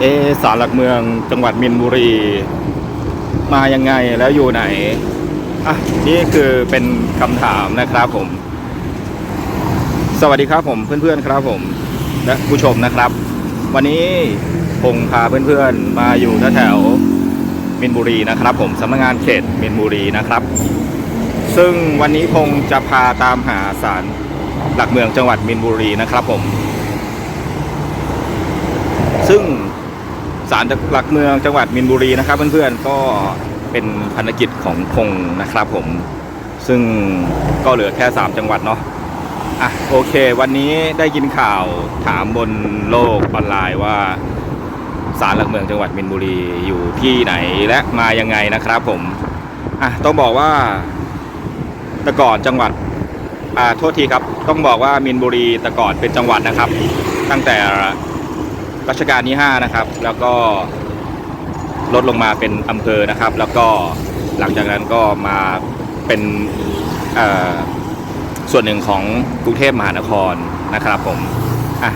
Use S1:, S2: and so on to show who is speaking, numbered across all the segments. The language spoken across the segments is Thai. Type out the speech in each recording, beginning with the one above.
S1: เอสารหลักเมืองจังหวัดมินบุรี มายังไงแล้วอยู่ไหน อะ นี่คือเป็นคำถามนะครับผม สวัสดีครับผมเพื่อนๆครับผม และผู้ชมนะครับ วันนี้พงพาเพื่อนๆมาอยู่แถวมินบุรีนะครับผมสำนักงานเขตมินบุรีนะครับ ซึ่งวันนี้พงจะพาตามหาศาลหลักเมืองจังหวัดมินบุรีนะครับผม ซึ่ง ศาลหลักเมืองจังหวัดมินบุรีนะครับ เพื่อนๆก็เป็นภารกิจของพงนะครับผมซึ่งก็เหลือแค่ 3 จังหวัดเนาะอะโอเค วันนี้ได้ยินข่าวถามบนโลกออนไลน์ว่าศาลหลักเมืองจังหวัดมินบุรีอยู่ที่ไหนและมายังไงนะครับผมอะต้องบอกว่าแต่ก่อนจังหวัดอ่าโทษทีครับ ต้องบอกว่ามินบุรีแต่ก่อนเป็นจังหวัดนะครับ ตั้งแต่ รัชกาลที่ 5 นะครับ แล้วก็ลดลงมาเป็นอำเภอนะครับ แล้วก็หลังจากนั้นก็มาเป็นส่วนหนึ่งของกรุงเทพมหานครนะครับผมอะ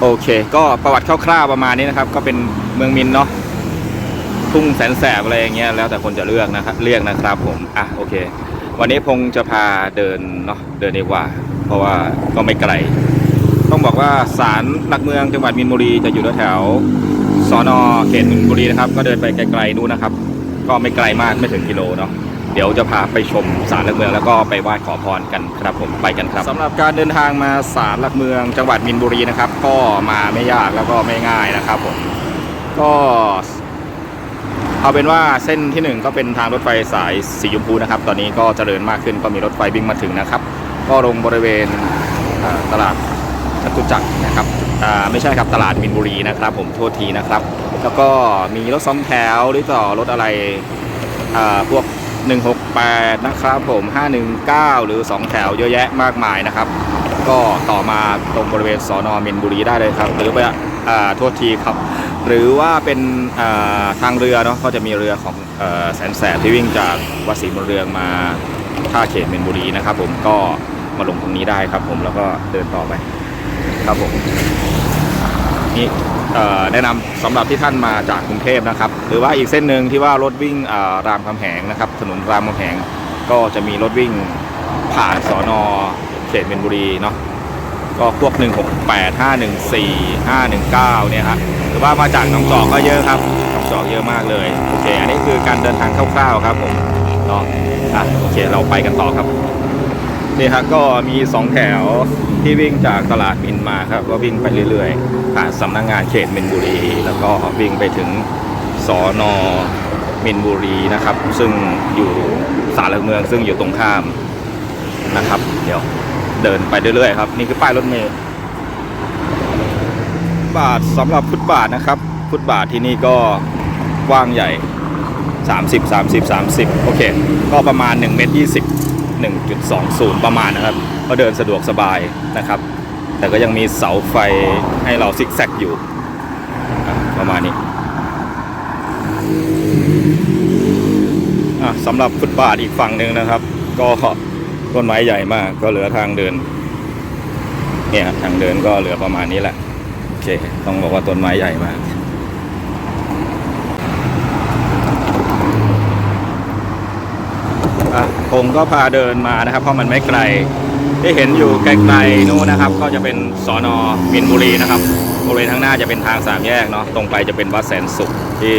S1: โอเค ก็ประวัติคร่าวๆประมาณนี้นะครับ ก็เป็นเมืองมินเนาะทุ่งแสนแสบอะไรอย่างเงี้ยแล้วแต่คนจะเลือกนะครับเรียกนะครับผมอะโอเค วันนี้พงจะพาเดินเนาะเดินดีกว่า เพราะว่าก็ไม่ไกล ต้องบอกว่าศาลหลักเมืองจังหวัดมินบุรีจะอยู่แถวสอนอเขตมินบุรีนะครับ ก็เดินไปไกลๆนู่นนะครับ ก็ไม่ไกลมากไม่ถึงกิโลเนาะเดี๋ยวจะพาไปชมศาลหลักเมืองแล้วก็ไปไหว้ขอพรกันครับผมไปกันครับสำหรับการเดินทางมาศาลหลักเมืองจังหวัดมินบุรีนะครับ ก็มาไม่ยากแล้วก็ไม่ง่ายนะครับผมก็เอาเป็นว่าเส้นที่หนึ่งก็เป็นทางรถไฟสายสีชมพูนะครับ ตอนนี้ก็เจริญมากขึ้นก็มีรถไฟวิ่งมาถึงนะครับ ก็ลงบริเวณตลาด จตุจักรนะครับอ่าไม่ใช่ครับตลาดมินบุรีนะครับผมโทษทีนะครับ แล้วก็มีรถสองแถวหรือต่อรถอะไรอ่าพวก 168 นะครับผม 519 หรือ 2 แถวเยอะแยะมากมายนะครับ ก็ต่อมาตรงบริเวณสอนอมินบุรีได้เลยครับ หรือไปอ่าโทษทีครับ หรือว่าเป็นอ่าทางเรือเนาะก็จะมีเรือของอแสนแสบที่วิ่งจากวัดศรีบุญเรืองมาท่าเขตมินบุรีนะครับผมก็มาลงตรงนี้ได้ครับผมแล้วก็เดินต่อไป ครับผมนี่แนะนำสำหรับที่ท่านมาจากกรุงเทพนะครับ หรือว่าอีกเส้นหนึ่งที่ว่ารถวิ่งรามคำแหงนะครับ ถนนรามคำแหงก็จะมีรถวิ่งผ่านสอนอเขตเมนบุรีเนาะก็พวก 168 514 519 เนี่ยฮะหรือว่ามาจากหนองจอกก็เยอะครับหนองจอกเยอะมากเลยโอเค อันนี้คือการเดินทางคร่าวๆครับผมเนาะอะโอเคเราไปกันต่อครับ นี่ครับก็มี 2 แถวที่วิ่งจากตลาดมินมาครับ ก็วิ่งไปเรื่อยๆ ผ่านสำนักงานเขตมินบุรี แล้วก็วิ่งไปถึงสอนอมินบุรีนะครับ ซึ่งอยู่สารหลักเมืองซึ่งอยู่ตรงข้ามนะครับ เดี๋ยวเดินไปเรื่อยๆครับ นี่คือป้ายรถเมล์บาทสำหรับฟุตบาทนะครับ ฟุตบาทที่นี่ก็กว้างใหญ่ 30 30 30 โอเค ก็ประมาณ 1 เมตร 20 1.20 ประมาณนะครับ ก็เดินสะดวกสบายนะครับ แต่ก็ยังมีเสาไฟให้เราซิกแซกอยู่ประมาณนี้สำหรับฟุตบาทอีกฝั่งหนึ่งนะครับ ก็ต้นไม้ใหญ่มากก็เหลือทางเดินเนี่ยทางเดินก็เหลือประมาณนี้แหละโอเคต้องบอกว่าต้นไม้ใหญ่มาก อะ ผมก็พาเดินมานะครับ เพราะมันไม่ไกลที่เห็นอยู่ไกลๆนู้นนะครับ ก็จะเป็นสอนอมินบุรีนะครับบริเวณข้างหน้าจะเป็นทางสามแยกเนาะตรงไปจะเป็นวัดแสนสุขที่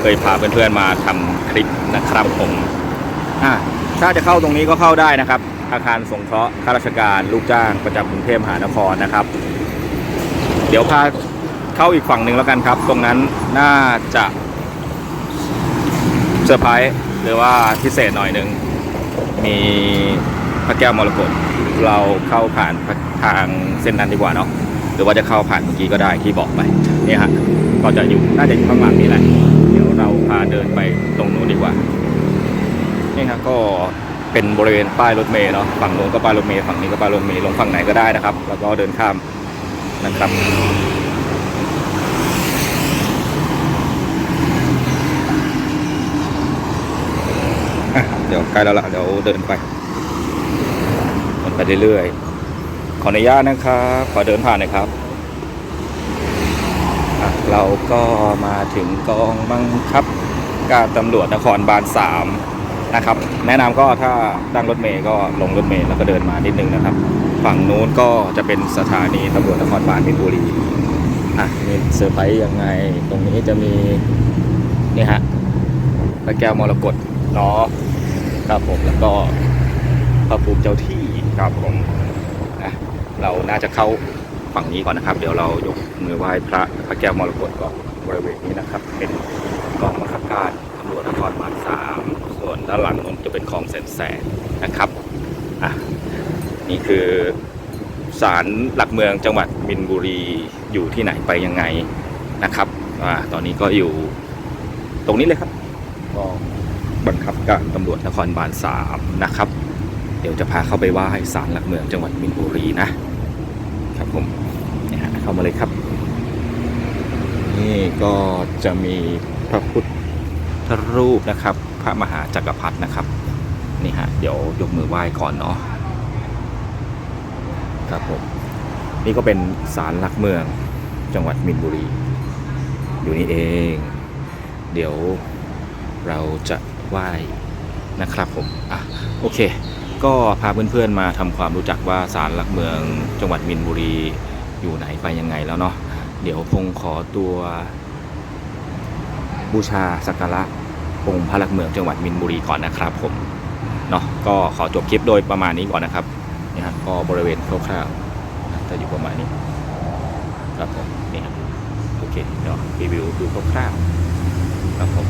S1: เคยพาเพื่อนๆมาทำคลิปนะครับผมอะถ้าจะเข้าตรงนี้ก็เข้าได้นะครับ อาคารสงเคราะห์ข้าราชการลูกจ้างประจำกรุงเทพมหานครนะครับ เดี๋ยวพาเข้าอีกฝั่งหนึ่งแล้วกันครับ ตรงนั้นน่าจะเซอร์ไพรส์หรือว่าพิเศษหน่อยหนึ่ง มีพระแก้วมรกตเราเข้าผ่านทางเส้นนั้นดีกว่าเนาะหรือว่าจะเข้าผ่านเมื่อกี้ก็ได้ที่บอกไปนี่ฮะก็จะอยู่น่าจะอยู่ข้างหลังนี่แหละเดี๋ยวเราพาเดินไปตรงนู้นดีกว่านี่ครับก็เป็นบริเวณป้ายรถเมล์เนาะฝั่งโน้นก็ป้ายรถเมล์ฝั่งนี้ก็ป้ายรถเมล์ลงฝั่งไหนก็ได้นะครับ แล้วก็เดินข้ามนะครับ เดี๋ยวใกล้แล้วล่ะเดี๋ยวเดินไปเดินไปเรื่อยๆขออนุญาตนะครับขอเดินผ่านน่อยครับ เราก็มาถึงกองบังคับ การตำรวจนครบาลสามนะครับ แนะนำก็ถ้านั่งรถเมย์ก็ลงรถเมย์แล้วก็เดินมานิดนึงนะครับ ฝั่งนู้นก็จะเป็นสถานีตำรวจนครบาลมินบุรีอะมีเซอร์ไพรส์ยังไง ตรงนี้จะมีนี่ฮะพระแก้วมรกตเนาะ ครับผมแล้วก็พระภูมิเจ้าที่ครับผมนะเราน่าจะเข้าฝั่งนี้ก่อนนะครับ เดี๋ยวเรายกมือไหว้พระพระแก้วมรกตก่อนบริเวณนี้นะครับ เป็นกองบังคับการตำรวจนครบาลสามส่วนด้านหลังนู้นจะเป็นคลองแสนแสนนะครับอะนี่คือศาลหลักเมืองจังหวัดมินบุรีอยู่ที่ไหนไปยังไงนะครับอ่าตอนนี้ก็อยู่ตรงนี้เลยครับกอง บังคับการตำรวจนครบาลสามนะครับ เดี๋ยวจะพาเข้าไปไหว้ศาลหลักเมืองจังหวัดมินบุรีนะครับผมเนี่ยฮะเข้ามาเลยครับ นี่ก็จะมีพระพุทธรูปนะครับ พระมหาจักรพรรดินะครับนี่ฮะเดี๋ยวยกมือไหว้ก่อนเนาะครับผมนี่ก็เป็นศาลหลักเมืองจังหวัดมินบุรี อยู่นี่เอง เดี๋ยวเราจะ ไหว้นะครับผมอะโอเค ก็พาเพื่อนๆมาทำความรู้จักว่าศาลหลักเมืองจังหวัดมินบุรีอยู่ไหนไปยังไงแล้วเนาะเดี๋ยวคงขอตัวบูชาสักการะองค์พระหลักเมืองจังหวัดมินบุรีก่อนนะครับผมเนาะก็ขอจบคลิปโดยประมาณนี้ก่อนนะครับนี่ฮะก็บริเวณคร่าวๆจะอยู่ประมาณนี้ครับผมนี่ฮะโอเคเดี๋ยวรีวิวดูคร่าวๆครับผม